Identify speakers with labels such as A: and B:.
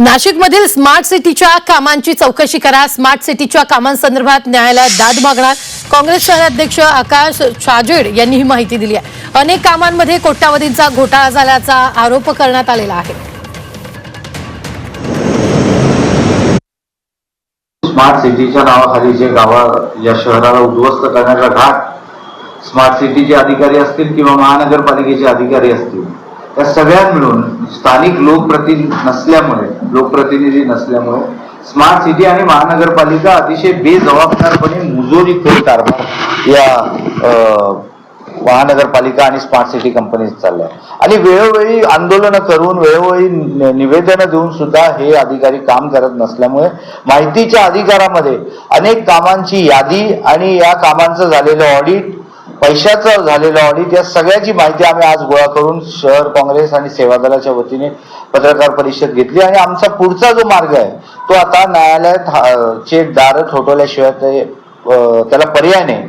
A: नाशिकमधील स्मार्ट सिटीच्या कामांची चौकशी करा. स्मार्ट सिटीच्या कामांसंदर्भात न्यायालयात दाद मागणार. काँग्रेस शहराध्यक्ष आकाश छाजेड यांनी ही माहिती दिली आहे. अनेक कामांमध्ये कोट्यावधींचा घोटाळा झाल्याचा आरोप करण्यात आलेला आहे.
B: स्मार्ट सिटीच्या नावाखाली जे गावा या शहराला उद्ध्वस्त करण्याचा घाट स्मार्ट सिटीचे अधिकारी असतील किंवा महानगरपालिकेचे अधिकारी असतील या सगळ्या मिळून स्थानिक लोकप्रतिनिधी नसल्यामुळे लोकप्रतिनिधी नसल्यामुळे स्मार्ट सिटी आणि महानगरपालिका अतिशय बेजबाबदारपणे मुजोरीखोर कारभार या महानगरपालिका आणि स्मार्ट सिटी कंपनीज चालल्या आणि वेळोवेळी आंदोलनं करून वेळोवेळी निवेदनं देऊन सुद्धा हे अधिकारी काम करत नसल्यामुळे माहितीच्या अधिकारामध्ये अनेक कामांची यादी आणि या कामांचं झालेलं ऑडिट पैशाचं झालेलं ऑडिट या सगळ्याची माहिती आम्ही आज गोळा करून शहर काँग्रेस आणि सेवा दलाच्या वतीने पत्रकार परिषद घेतली. आणि आमचा पुढचा जो मार्ग आहे तो आता न्यायालयात चे दार ठोठवल्याशिवाय ते त्याला पर्याय नाही.